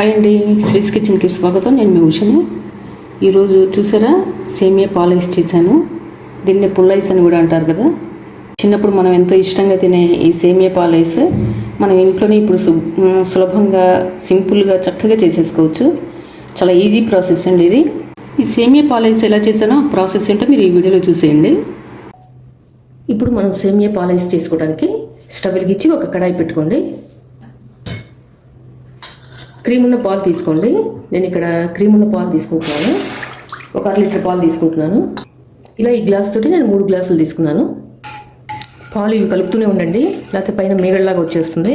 Hi అండి శ్రీస్ కిచెన్కి స్వాగతం. నేను మీ ఉషని. ఈరోజు చూసారా? సేమియా పాలైస్ చేశాను. దీన్ని పుల్లైస్ అని కూడా అంటారు కదా. చిన్నప్పుడు మనం ఎంతో ఇష్టంగా తినే ఈ సేమియా పాలైస్ మనం ఇంట్లోనే ఇప్పుడు సులభంగా సింపుల్గా చక్కగా చేసేసుకోవచ్చు. చాలా ఈజీ ప్రాసెస్ అండి ఇది. ఈ సేమియా పాలైస్ ఎలా చేశానో ఆ ప్రాసెస్ ఏంటో మీరు ఈ వీడియోలో చూసేయండి. ఇప్పుడు మనం సేమియా పాలైస్ చేసుకోవడానికి స్టవ్ వెలిగించి ఒక కడాయి పెట్టుకోండి. క్రీమ్ ఉన్న పాలు తీసుకోండి. నేను ఇక్కడ క్రీమ్ ఉన్న పాలు తీసుకుంటున్నాను. ఒక అర లీటర్ పాలు తీసుకుంటున్నాను. ఇలా ఈ గ్లాస్ తోటి నేను మూడు గ్లాసులు తీసుకున్నాను. పాలు ఇవి కలుపుతూనే ఉండండి. లేకపోతే పైన మేగడలాగా వచ్చేస్తుంది.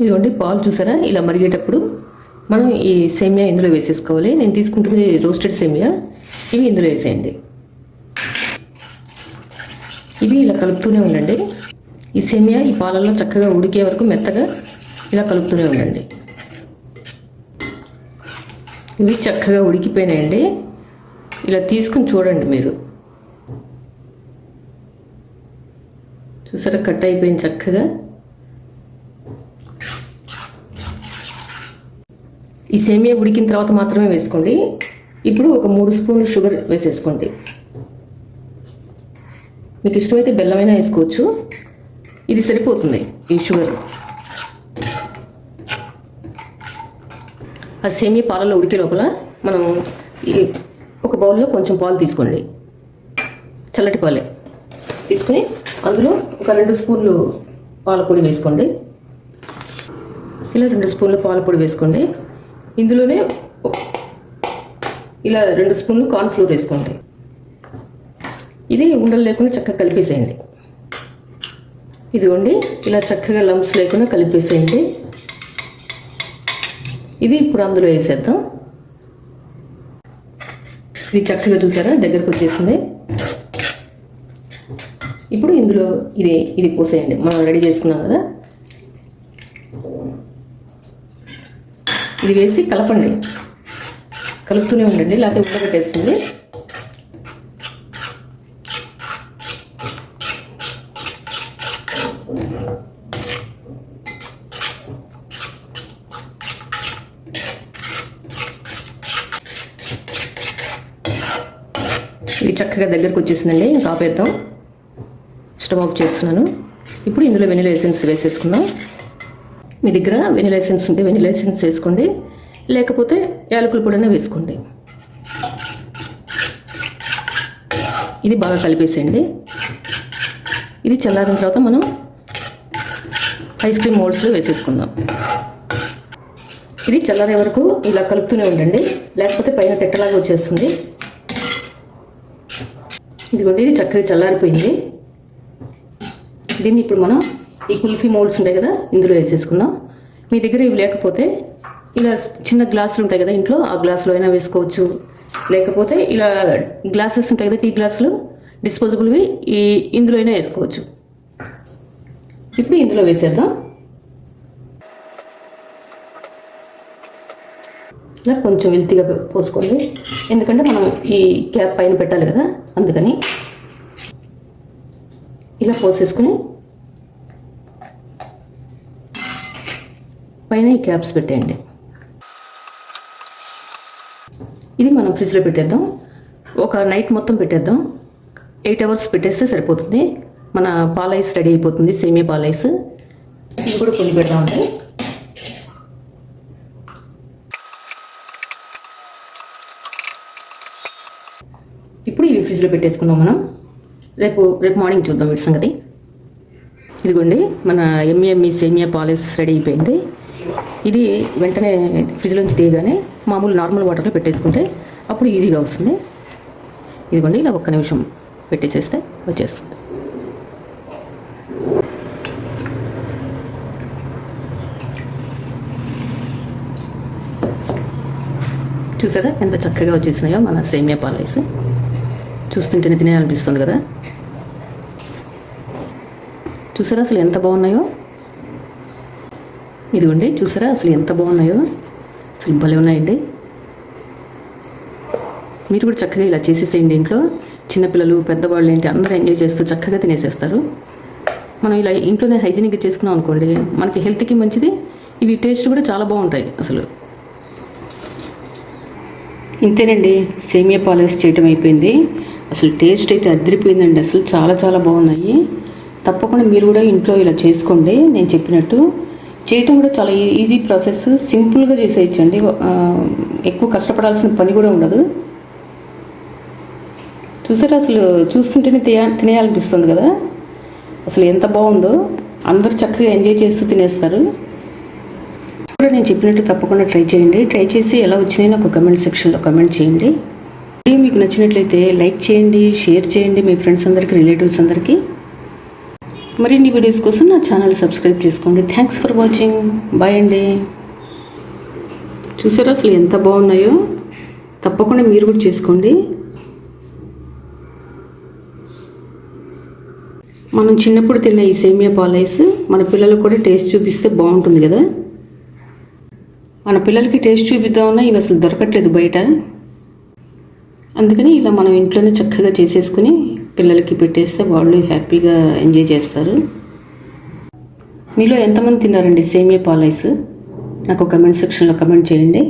ఇదిగోండి పాలు చూసారా? ఇలా మరిగేటప్పుడు మనం ఈ సేమియా ఇందులో వేసేసుకోవాలి. నేను తీసుకుంటుంది రోస్టెడ్ సేమియా. ఇవి ఇందులో వేసేయండి. ఇవి ఇలా కలుపుతూనే ఉండండి. ఈ సేమియా ఈ పాలల్లో చక్కగా ఉడికే వరకు మెత్తగా ఇలా కలుపుతూనే ఉండండి. ఇవి చక్కగా ఉడికిపోయినాయండి. ఇలా తీసుకుని చూడండి మీరు. చూసారా? కట్ అయిపోయింది చక్కగా. ఈ సేమియా ఉడికిన తర్వాత మాత్రమే వేసుకోండి. ఇప్పుడు ఒక మూడు స్పూన్లు షుగర్ వేసేసుకోండి. మీకు ఇష్టమైతే బెల్లమైనా వేసుకోవచ్చు. ఇది సరిపోతుంది ఈ షుగర్. ఆ సేమియా పాలలో ఉడికే లోపల మనం ఈ ఒక బౌల్లో కొంచెం పాలు తీసుకోండి. చల్లటి పాలే. తీసుకుని అందులో ఒక రెండు స్పూన్లు పాలపొడి వేసుకోండి. ఇలా రెండు స్పూన్లు పాలపొడి వేసుకోండి. ఇందులోనే ఇలా రెండు స్పూన్లు కార్న్ఫ్లోర్ వేసుకోండి. ఇది ఉండలు లేకుండా చక్కగా కలిపేసేయండి. ఇదిగోండి ఇలా చక్కగా లంప్స్ లేకుండా కలిపేసేయండి. ఇది ఇప్పుడు అందులో వేసేద్దాం. ఇది చక్కగా చూసారా? దగ్గరకు వచ్చేసింది. ఇప్పుడు ఇందులో ఇది ఇది పోసేయండి. మనం రెడీ చేసుకున్నాం కదా? ఇది వేసి కలపండి. కలుపుతూనే ఉండండి లేకపోతే ఉడకట్టేస్తుంది ఇది చక్కగా దగ్గరకు వచ్చేసిందండి. ఇంకా ఆపేద్దాం. స్టవ్ ఆఫ్ చేస్తున్నాను. ఇప్పుడు ఇందులో వెనిలా ఎసెన్స్ వేసేసుకుందాం. మీ దగ్గర వెనిలా ఎసెన్స్ ఉంటే వెనిలా ఎసెన్స్ వేసుకోండి. లేకపోతే యాలకుల పొడైనా వేసుకోండి. ఇది బాగా కలిపేసేయండి. ఇది చల్లారిన తర్వాత మనం ఐస్ క్రీమ్ మోల్డ్స్లో వేసేసుకుందాం. ఇది చల్లారే వరకు ఇలా కలుపుతూనే ఉండండి. లేకపోతే పైన తెట్టలాగా వచ్చేస్తుంది. ఇదిగోండి ఇది చక్కగా చల్లారిపోయింది. దీన్ని ఇప్పుడు మనం ఈ కుల్ఫీ మోల్డ్స్ ఉంటాయి కదా ఇందులో వేసేసుకుందాం. మీ దగ్గర ఇవి లేకపోతే ఇలా చిన్న గ్లాసులు ఉంటాయి కదా ఇంట్లో ఆ గ్లాసులో అయినా వేసుకోవచ్చు. లేకపోతే ఇలా గ్లాసెస్ ఉంటాయి కదా టీ గ్లాసులు డిస్పోజబుల్వి ఈ ఇందులో అయినా వేసుకోవచ్చు. ఇప్పుడు ఇందులో వేసేద్దాం. ఇలా కొంచెం వెల్తిగా పోసుకోండి. ఎందుకంటే మనం ఈ క్యాప్ పైన పెట్టాలి కదా అందుకని. ఇలా పోసేసుకుని పైన ఈ క్యాప్స్ పెట్టేయండి. ఇది మనం ఫ్రిడ్జ్లో పెట్టేద్దాం. ఒక నైట్ మొత్తం పెట్టేద్దాం. ఎయిట్ అవర్స్ పెట్టేస్తే సరిపోతుంది. మన పాలైస్ రెడీ అయిపోతుంది సేమియా పాలైస్. ఇది కూడా కొన్ని పెడదామండి ఇప్పుడు ఇవి ఫ్రిడ్జ్లో పెట్టేసుకుందాం మనం. రేపు రేపు మార్నింగ్ చూద్దాం వీటి సంగతి. ఇదిగోండి మన ఎమ్మి ఎమ్మి సేమియా పాలిస్ రెడీ అయిపోయింది. ఇది వెంటనే ఫ్రిడ్జ్లోంచి తీయగానే మామూలు నార్మల్ వాటర్లో పెట్టేసుకుంటే అప్పుడు ఈజీగా వస్తుంది. ఇదిగోండి ఇలా ఒక్క నిమిషం పెట్టేసేస్తే వచ్చేస్తుంది. చూసారా ఎంత చక్కగా వచ్చేసినాయో మన సేమియా పాలైస్ చూస్తుంటేనే తినేయాలనిపిస్తుంది కదా. చూసారా అసలు ఎంత బాగున్నాయో? ఇదిగోండి చూసారా అసలు ఎంత బాగున్నాయో? అసలు భలే ఉన్నాయండి. మీరు కూడా చక్కగా ఇలా చేసేసేయండి ఇంట్లో. చిన్నపిల్లలు పెద్దవాళ్ళు ఏంటి అందరూ ఎంజాయ్ చేస్తూ చక్కగా తినేసేస్తారు. మనం ఇలా ఇంట్లోనే హైజీనిక్గా చేసుకున్నాం అనుకోండి మనకి హెల్త్కి మంచిది ఇవి టేస్ట్ కూడా చాలా బాగుంటాయి అసలు. ఇంతేనండి సేమియా పాలేసి చేయటం అయిపోయింది. అసలు టేస్ట్ అయితే అదిరిపోయిందండి. అసలు చాలా చాలా బాగున్నాయి. తప్పకుండా మీరు కూడా ఇంట్లో ఇలా చేసుకోండి. నేను చెప్పినట్టు చేయటం కూడా చాలా ఈజీ ప్రాసెస్. సింపుల్గా చేసేయచ్చండి. ఎక్కువ కష్టపడాల్సిన పని కూడా ఉండదు. చూసారా అసలు? చూస్తుంటేనే తినే తినేయాలనిపిస్తుంది కదా? అసలు ఎంత బాగుందో. అందరూ చక్కగా ఎంజాయ్ చేస్తూ తినేస్తారు. కూడా నేను చెప్పినట్టు తప్పకుండా ట్రై చేయండి. ట్రై చేసి ఎలా వచ్చినాయో నాకు కమెంట్ సెక్షన్లో కమెంట్ చేయండి. వీడియో మీకు నచ్చినట్లయితే లైక్ చేయండి షేర్ చేయండి మీ ఫ్రెండ్స్ అందరికీ రిలేటివ్స్ అందరికీ. మరిన్ని వీడియోస్ కోసం నా ఛానల్ సబ్స్క్రైబ్ చేసుకోండి. థ్యాంక్స్ ఫర్ వాచింగ్ బాయ్ అండి. చూసారా అసలు ఎంత బాగున్నాయో? తప్పకుండా మీరు కూడా చేసుకోండి. మనం చిన్నప్పుడు తిన్న ఈ సేమియా పాలైస్ మన పిల్లలకు కూడా టేస్ట్ చూపిస్తే బాగుంటుంది కదా? మన పిల్లలకి టేస్ట్ చూపిద్దామన్నా ఇవి అసలు దొరకట్లేదు బయట. అందుకని ఇలా మనం ఇంట్లోనే చక్కగా చేసేసుకుని పిల్లలకి పెట్టేస్తే వాళ్ళు హ్యాపీగా ఎంజాయ్ చేస్తారు. మీలో ఎంతమంది తిన్నారండి సేమియా పాలైస్? నాకు కమెంట్ సెక్షన్లో కమెంట్ చేయండి.